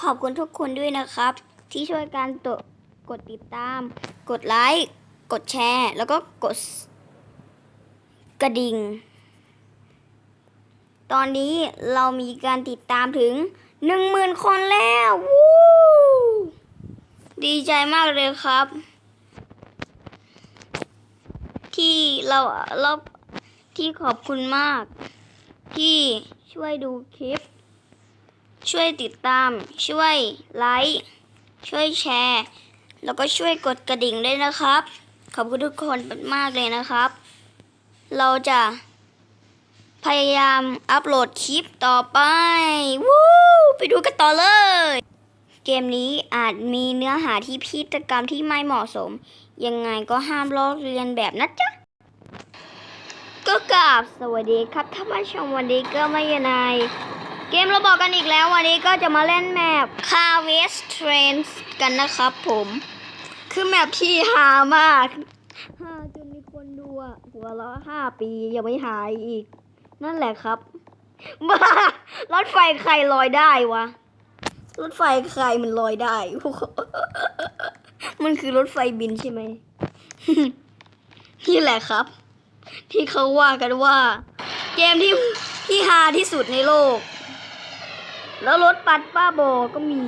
ขอบคุณทุกคนด้วยนะครับ ที่ช่วยการตกดติดตาม กดไลค์กดแชร์ แล้วก็กดกระดิ่ง ตอนนี้เรามีการติดตามถึงหนึ่งหมื่นคนแล้ววู้ดีใจมากเลยครับ ที่เราเราที่ขอบคุณมาก ที่ช่วยดูคลิป ช่วยติดตาม ช่วยไลค์ช่วยแชร์ แล้วก็ช่วยกดกระดิ่งด้วยนะครับ ขอบคุณทุกคนมากเลยนะครับ เราจะพยายามอัปโหลดคลิปต่อไป วู้ไปดูกันต่อเลย เกมนี้อาจมีเนื้อหาที่พิจกรรมที่ไม่เหมาะสม ยังไงก็ห้ามลอกเรียนแบบนะจ๊ะ ก็กราบสวัสดีครับท่านผู้ชมวันนี้ก็ไมายู่ใน เกมเราบอกกันอีกแล้ววันนี้ก็จะมาเล่นแมป Car West Trains กันนะครับผม คือแมปที่ฮามากฮาจนมีคนดูอะหัวเราะห้าปียังไม่หายอีก นั่นแหละครับบ้ารถไฟใครลอยได้วะ รถไฟใครมันลอยได้ มันคือรถไฟบินใช่ไหมนี่แหละครับ ที่เขาว่ากันว่า เกมที่ที่ฮาที่สุดในโลก แล้วรถปัดป้าโบก็มี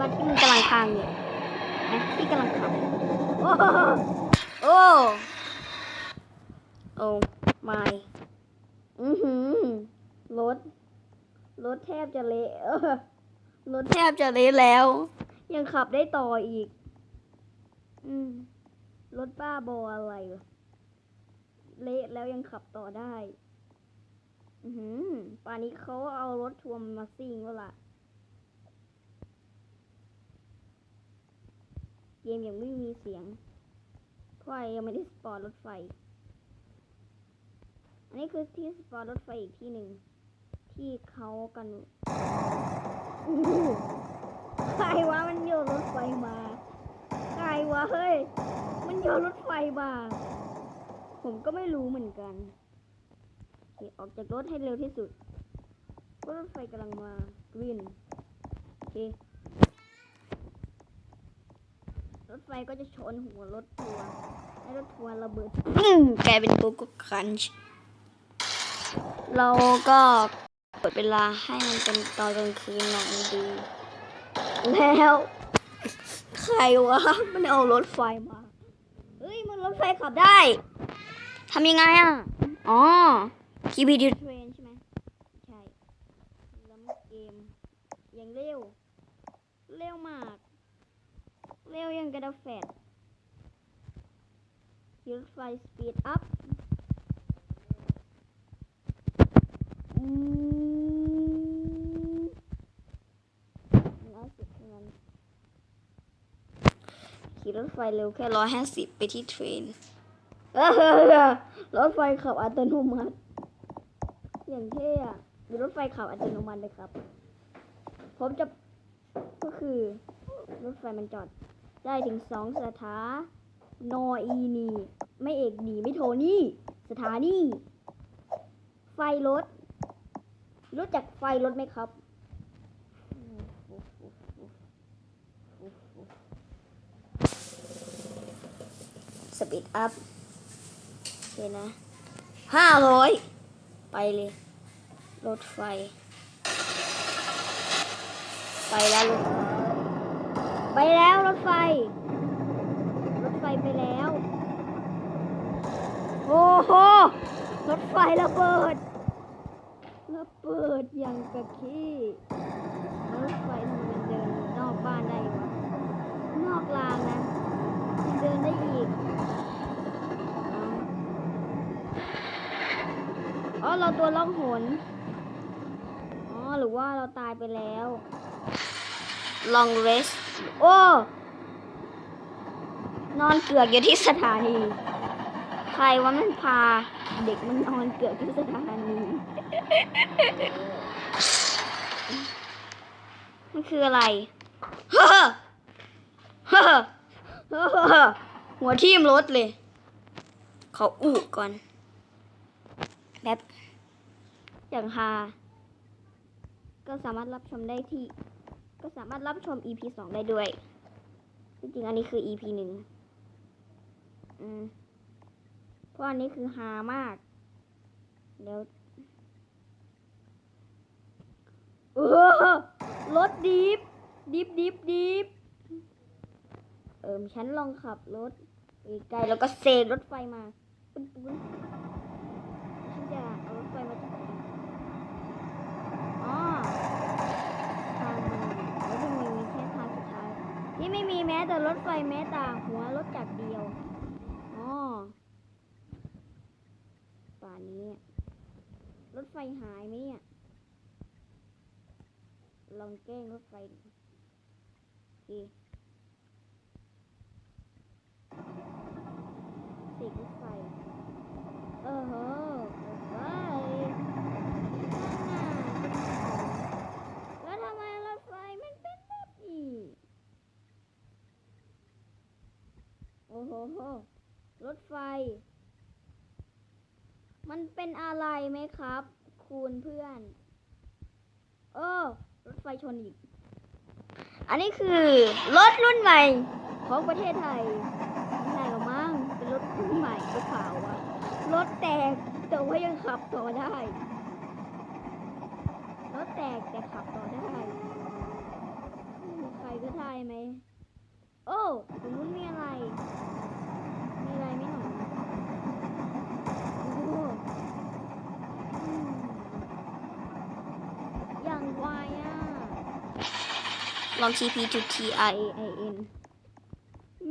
รถที่มันกำลังพังเนี่ยนะที่กำลังขับโอ้โอ้โอ้ไม่อือหือรถรถแทบจะเละรถแทบจะเละแล้ว ยังขับได้ต่ออีก อืมรถบ้าโบอะไรเละแล้วยังขับต่อได้ อือหือป่านนี้เขาเอารถทัวร์มาซิ่งแล้วล่ะ เกมยังไม่มีเสียงเพราะยังไม่ได้สปอร์ตรถไฟ อันนี้คือที่สปอร์ตรถไฟอีกที่หนึ่ง ที่เขากันใครวะมันโยนรถไฟมาใครวะเฮ้ย มันโยนรถไฟมา ผมก็ไม่รู้เหมือนกัน อเคออกจากรถให้เร็วที่สุดเพราะรถไฟกำลังมากรีนโอเครถไฟก็จะชนหัวรถทัวร์ให้รถทัวร์ระเบิดปึ้งกลายเป็นโกโก้ครันช์เราก็เปิดเวลาให้มันเป็นตอนกลางคืนหน่อยดี แล้ว ใครวะ มันเอารถไฟมา เฮ้ย มันรถไฟขับได้ทำยังไงอะ อ๋อ KBD Train ใช่ไหมใช่แล้วเกมยังเร็ว เร็วมาก เร็วยังกระดาแฟดขี่รถไฟสปีดอัพอืมร้อยสิบเท่านั้นขี่รถไฟเร็วแค่ร้อยห้าสิบไปที่เทรนรถไฟขับอัตโนมัติ อย่างเท่อะมีรถไฟขับอัตโนมัติเลยครับ ผมจะก็คือ รถไฟมันจอด ได้ถึงสองสถานออีนีไม่เอกดีไม่โทนี่ สถานีไฟรถ รู้จักไฟรถไหมครับ สปีดอัพโอเคนะห้าร้อย ไปเลย รถไฟ ไปแล้วรถไฟไปแล้วรถไฟ รถไฟไปแล้ว โอ้โห รถไฟระเบิด ระเบิดอย่างกะขี้รถไฟมันเดินนอกบ้านได้วะนอกรางนะมันเดินได้อีก อ๋อเราตัวล่องหนอ๋อหรือว่าเราตายไปแล้ว long rest โอ้นอนเกือกอยู่ที่สถานีใครว่ามันพา เด็กมันนอนเกือกที่สถานีมันคืออะไรเฮ้อเฮ้อเฮ้อหัวทิ่มรถเลย เขาอุก่อนแบบ อย่างฮาก็สามารถรับชมได้ที่ ก็สามารถรับชม EP สองได้ด้วย จริงๆ อันนี้คือ EP หนึ่งเพราะอันนี้คือฮามาก เดี๋ยวเออรถดิฟดิฟดิฟดิฟเอิมฉันลองขับรถไปไกลแล้วก็เซรถไฟมาปุ้นปุ้นฉันจะเอารถไฟมาจาก อ๋อทางมันแล้วมันมีมีแค่ทางสุดท้าย ที่ไม่มีแม้แต่รถไฟแม้แต่หัวรถจักรเดียวอ๋อป่านนี้ รถไฟหายไหมเนี่ย ลองแกล้งรถไฟดูโอเคสิรถไฟ เออโหรถไฟนั่นน่ะแล้วทำไมรถไฟมันเป็นแบบนี้ โหรถไฟ มันเป็นอะไรไหมครับ คุณเพื่อนเออรถไฟชนอีก อันนี้คือ รถรุ่นใหม่ ของประเทศไทยไม่ใช่หรอมั้งเป็นรถรุ่นใหม่รถขาวอะรถแตกแต่ว่ายังขับต่อได้ รถแตกแต่ขับต่อได้ใครก็ได้ไหม โอ้ตรงนู้นมีอะไร อะไรไหมหนูโอ้อืมอย่างไวอะ ลอง TP to T I A I N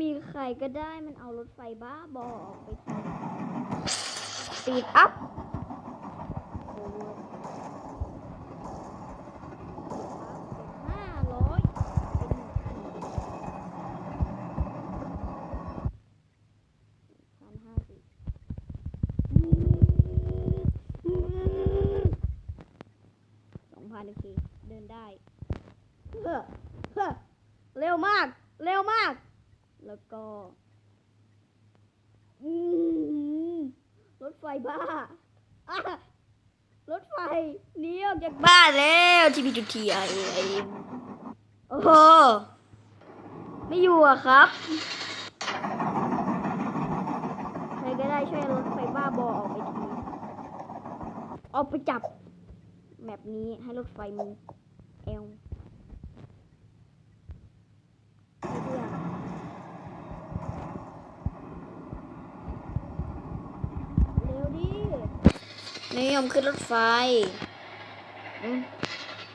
มีใครก็ได้มันเอารถไฟบ้าบอออกไปทีสปีดอัพห้าร้อยเป็นหนึ่งพันห้าสิบสองพันโอเคเดินได้เฮ้อเฮ้อเร็วมาก เร็วมาก แล้วก็ อืมรถไฟ บ้ารถไฟหนีออกจากบ้านแล้วทีพีจุดทีไอไอโอ้โหไม่อยู่อะครับใครก็ได้ช่วยรถไฟบ้าบอออกไปทีออกไปจับแบบนี้ให้รถไฟมีเอวให้เพื่อนเร็วดิ นิยมขึ้นรถไฟอืม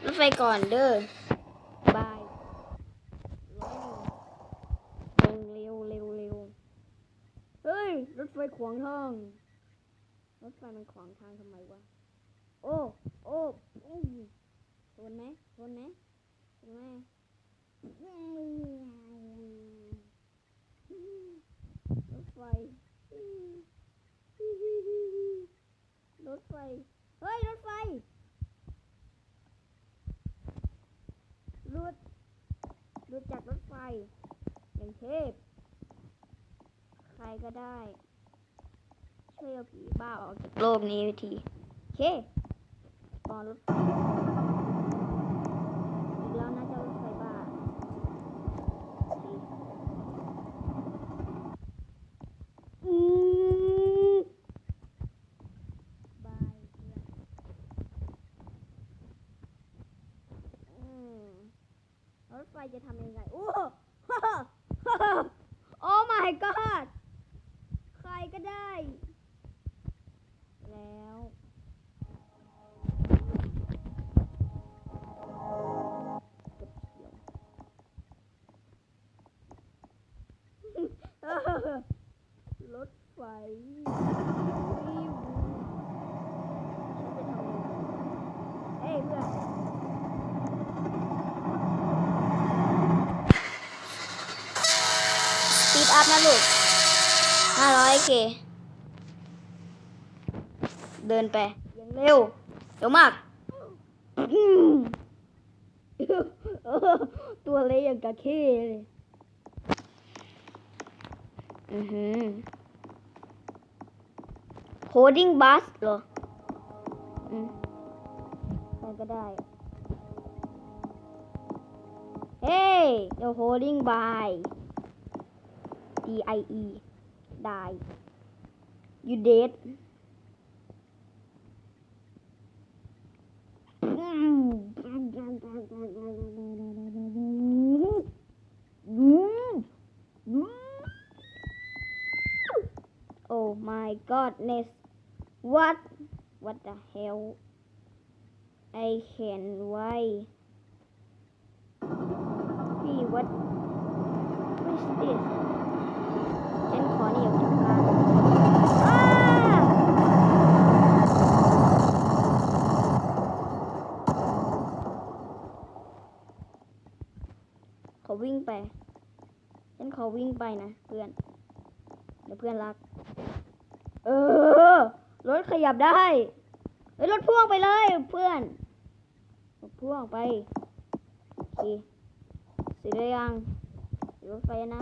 รถไฟก่อนเด้อบายร้อยหนึ่งเร็วเร็วเร็วเฮ้ย รถไฟขวางทาง รถไฟมันขวางทางทำไมวะ โอ้ โอ้อืมทนไหมทนไหมทนไหมอืมรถไฟอืม รถไฟ เฮ้ย รถไฟหลุดหลุดจากรถไฟ อย่างเทพ ใครก็ได้ ช่วยเอาผีบ้าออกจากโลกนี้ทีโอเคปอนรถไฟอีกแล้วนะเจ้ารถไฟบ้าโอเคอืมบายเพื่อนอืมรถไฟจะทำยังไง โอ้ โอ้ my god ใครก็ได้ แล้ว เกือบเฉียว รถไฟวิวฉันจะทำยังไงเอ้ยเพื่อนสปีดอัพนะลูกห้าร้อยเคเดินไปย่างเร็วเร็วมากตัวเล็กอย่างกระเข้เลย อือหือ holding bus เหรอ อืมใครก็ได้ เฮ้ย the holding by D I E die you dead my godness what what the hell I can why พี่ what what is this ฉันขอหนีออกจากบ้านขอวิ่งไป ฉันขอวิ่งไปนะเพื่อน เดี๋ยวเพื่อนรัก ออ รถขยับได้เฮ้ยรถพ่วงไปเลยเพื่อนรถพ่วงไปโอเคเสร็จหรือยังเดี๋ยวรถไฟนะ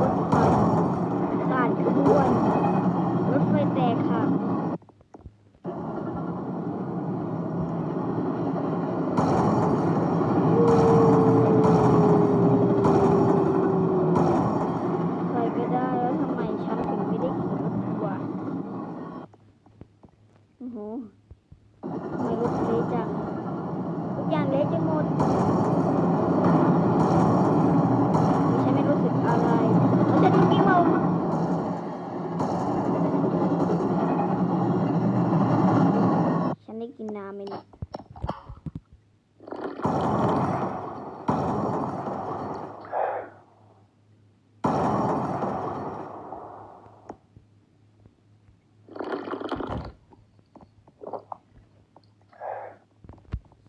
รถไฟขาดขบวน รถไฟแตกค่ะ ใครก็ได้แล้วทำไมฉันถึงไม่ได้ขี่รถทัวร์โอ้โหทำไมรถเละจัง ทุกอย่างเละจนหมดฉันไม่รู้สึกอะไรแล้วฉันเมื่อกี้เมาฉันได้กินน้ำไหมเนี่ย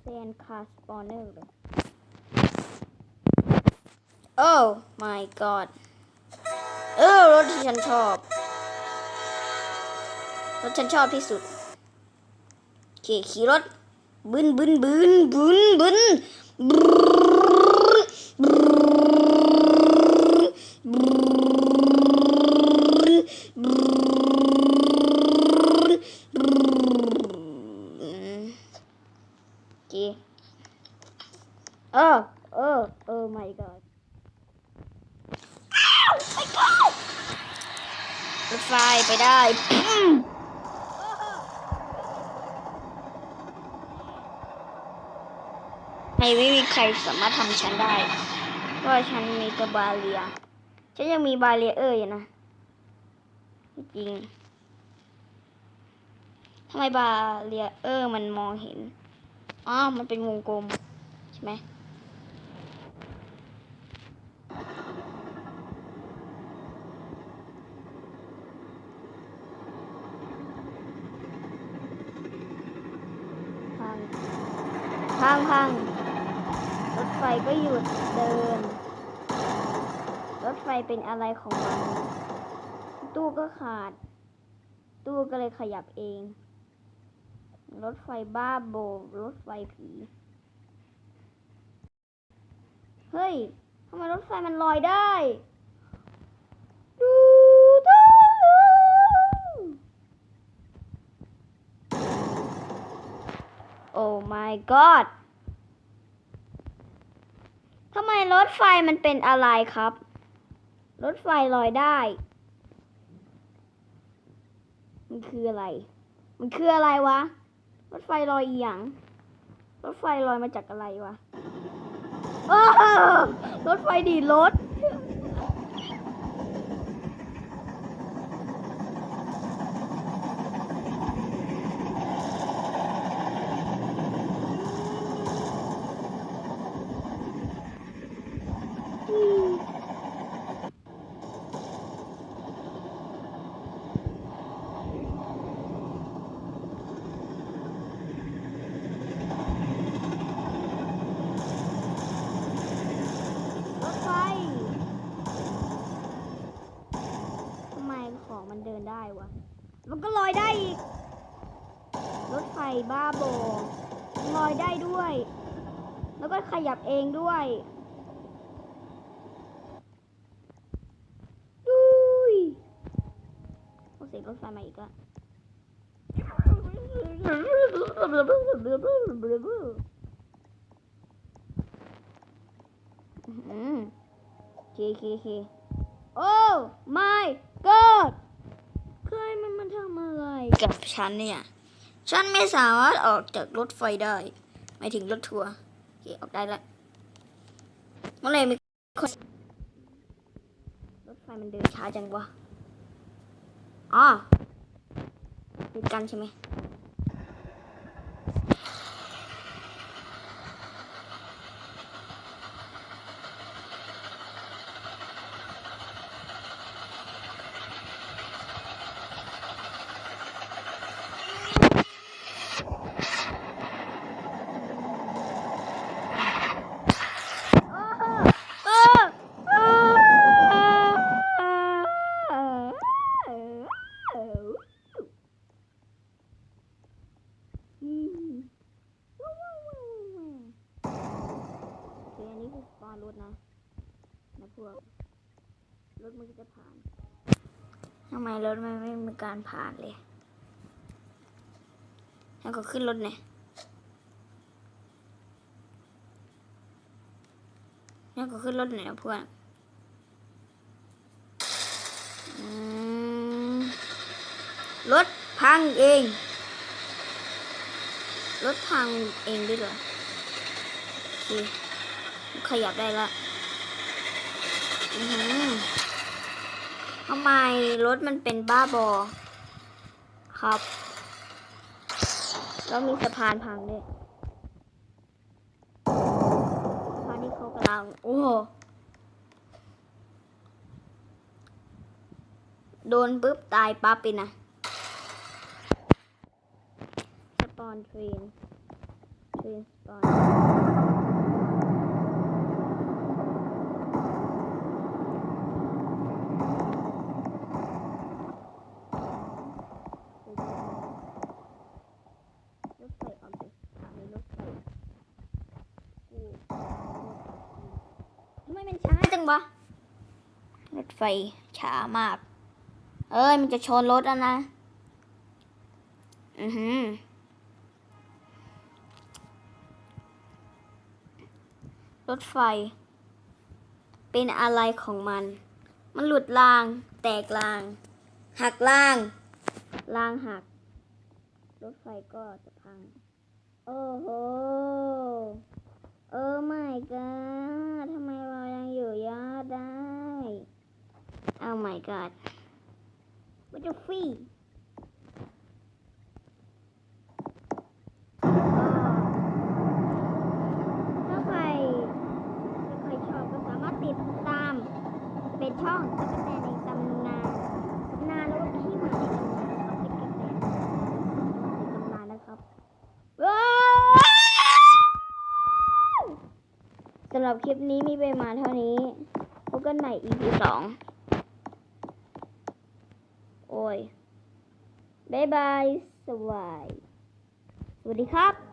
แซน คาสปอนเนอร์เลย Oh my god เออรถที่ฉันชอบ รถฉันชอบที่สุดโอเคขี่รถบึนบึนบึนบึนบึนบึนบรูบรูบรูโอเคเออเออเออ my god รถไฟไป ได้ปุ้มไม่มีใครสามารถทำฉันได้เพราะฉันมีกระบาเรียฉันยังมีบาเรียเออร์อยู่นะ จริงทำไมบาเรียเออร์มันมองเห็น อ๋อ มันเป็นวงกลม ใช่ไหม พังพังรถไฟก็หยุดเดิน รถไฟเป็นอะไรของมัน ตู้ก็ขาด ตู้ก็เลยขยับเอง รถไฟบ้าโบรถไฟผี เฮ้ยทำไมรถไฟมันลอยได้ ดูด้าโอ้ my god ทำไมรถไฟมันเป็นอะไรครับ รถไฟลอยได้ มันคืออะไร มันคืออะไรวะ รถไฟลอยอีหยัง รถไฟลอยมาจากอะไรวะรถไฟดีรถ รถไฟ ทำไมของมันเดินได้วะ มันก็ลอยได้อีก รถไฟ บ้าโบลอยได้ด้วย แล้วก็ขยับเองด้วยดุยโอ้เสียงรถไฟมาอีกแล้วอืมเคเคเคโอ้ my god ใครมันมาทำอะไรกับฉันเนี่ย ฉันไม่สามารถออกจากรถไฟได้ไม่ถึงรถทัวร์โอเคออกได้แล้วเมื่อไรมีคนรถไฟมันเดินช้าจังวะอ๋อติดกันใช่ไหมเออเอออืมว้าวว้าวว้าวว้าวโอเคอันนี้คือสปอนรถนะนะพวก รถมันก็จะผ่าน ทำไม รถมันไม่มีการผ่านเลยแล้วก็ขึ้นรถเนี่ยแล้วก็ขึ้นรถหน่ยเพื่อนรถพังเอง รถพังเองด้วยเหรอโอเคขยับได้ละอือ ทำไมรถมันเป็นบ้าบอ ครับ แล้วมีสะพานพังด้วยสะพานที่เขากำลัง โอ้โห โดนปุ๊บ ตายปั๊บไปนะสปอนเทรนเทรนสปอนรถไฟออกจากสถานีรถไฟกูทำไมมันช้าจังวะ รถไฟช้ามาก เอ้ย มันจะชนรถแล้วนะ อือหือรถไฟ เป็นอะไรของมัน มันหลุดราง แตกราง หักราง รางหัก รถไฟก็จะพัง โอ้โห เออไม่ก็ทำไมเรายังอยู่ยอดได้ Oh my god. What the free? ถ้าใครถ้าใครชอบก็สามารถติดตามเป็นช่องตะกแตนในตำนานตำนานแล้วก็ขี้หมาในตำนานนะครับเป็นกระแตนตำนานนะครับสำหรับคลิปนี้มีไปมาเท่านี้พบกันใหม่ EP สอง บายบายสวัสดีสวัสดีครับ